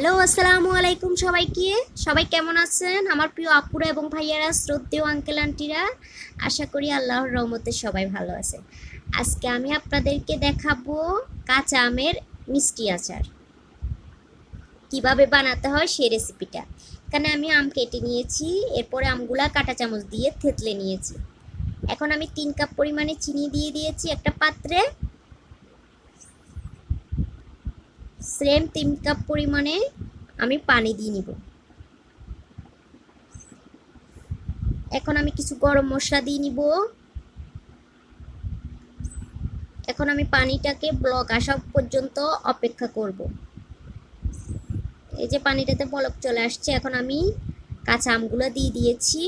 Hello, আসসালামু আলাইকুম সবাইকে। সবাই কেমন আছেন? আমার প্রিয় আপুরা এবং ভাইয়ারা, শ্রদ্ধেয় আঙ্কেল আন্টিরা আশা করি আল্লাহর রহমতে সবাই ভালো আছে আজকে আমি আপনাদেরকে দেখাবো কাঁচা আমের মিষ্টি আচার। কীভাবে বানাতে হয় সেই রেসিপিটা এখানে আমি আম কেটে নিয়েছি, এরপরে আমগুলা কাঁটা চামচ দিয়ে থেতলে নিয়েছি। এখন আমি তিন কাপ পরিমাণে চিনি দিয়ে দিয়েছি একটা পাত্রে। সেম তিন কাপ পরিমাণে আমি পানি দিয়ে নিব। এখন আমি কিছু গরম মশলা দিয়ে নিব। এখন আমি পানিটাকে ব্লক আসা পর্যন্ত অপেক্ষা করব। এই যে পানিটাতে বলক চলে আসছে, এখন আমি কাঁচা আমগুলো দিয়ে দিয়েছি।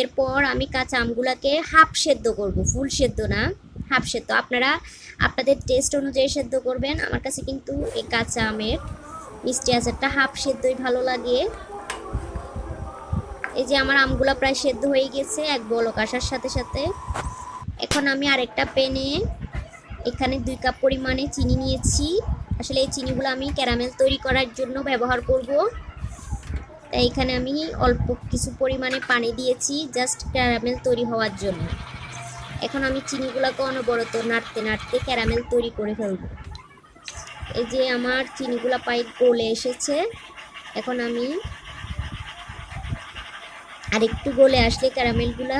এরপর আমি কাঁচা আমগুলোকে হাফ সেদ্ধ করব, ফুল সেদ্ধ না। হাফ সেদ্ধ। আপনারা, আপনাদের টেস্ট অনুযায়ী সেদ্ধ করবেন। আমার কাছে কিন্তু এই কাঁচা আমের মিষ্টি আচারটা হাফ সেদ্ধই ভালো লাগে। এই যে আমার আমগুলা প্রায় সেদ্ধ হয়ে গেছে, এক বলক আসার সাথে সাথে। এখন আমি আরেকটা পেনে এখানে দুই কাপ পরিমাণে চিনি নিয়েছি। আসলে এই চিনিগুলো আমি ক্যারামেল তৈরি করার জন্য ব্যবহার করব। তাই এখানে আমি অল্প কিছু পরিমাণে পানি দিয়েছি জাস্ট ক্যারামেল তৈরি হওয়ার জন্য। এখন আমি চিনিগুলোকে অনবরত নাড়তে নাড়তে ক্যারামেল তৈরি করে ফেলব। এই যে আমার চিনিগুলা পাই গলে এসেছে। এখন আমি আর একটু গলে আসলে ক্যারামেলগুলা,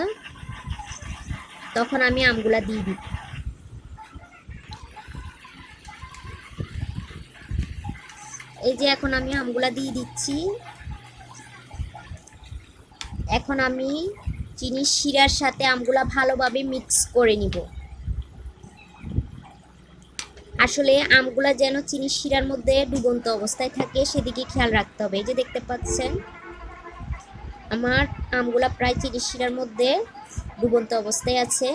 তখন আমি আমগুলা দিয়ে দিই। এই যে এখন আমি আমগুলা দিয়ে দিচ্ছি। এখন আমি চিনির শিরার সাথে আমগুলা ভালোভাবে মিক্স করে নিব। আসলে আমগুলা যেন চিনি শিরার মধ্যে ডুবন্ত অবস্থায় থাকে, সেদিকে খেয়াল রাখতে হবে। এই যে দেখতে পাচ্ছেন, আমার আমগুলা প্রায় চিনি শিরার মধ্যে ডুবন্ত অবস্থায় আছে।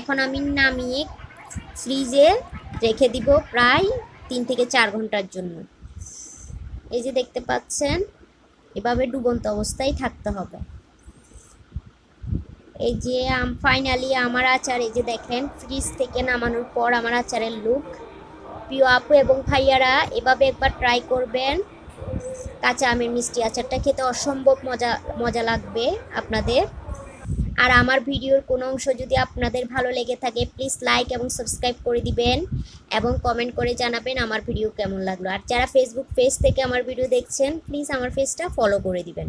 এখন আমি নামিয়ে ফ্রিজে রেখে দিব প্রায় তিন থেকে চার ঘণ্টার জন্য। এই যে দেখতে পাচ্ছেন, এভাবে ডুবন্ত অবস্থায় থাকতে হবে। এই যে ফাইনালি আমার আচার, এই যে দেখেন ফ্রিজ থেকে নামানোর পর আমার আচারের লুক প্রিয় আপু এবং ভাইয়ারা, এভাবে একবার ট্রাই করবেন। কাঁচা আমের মিষ্টি আচারটা খেতে অসম্ভব মজা মজা লাগবে আপনাদের। আর আমার ভিডিওর কোনো অংশ যদি আপনাদের ভালো লেগে থাকে প্লিজ লাইক এবং সাবস্ক্রাইব করে দিবেন এবং কমেন্ট করে জানাবেন আমার ভিডিও কেমন লাগল। আর যারা ফেসবুক পেজ থেকে আমার ভিডিও দেখছেন প্লিজ আমার পেজটা ফলো করে দিবেন।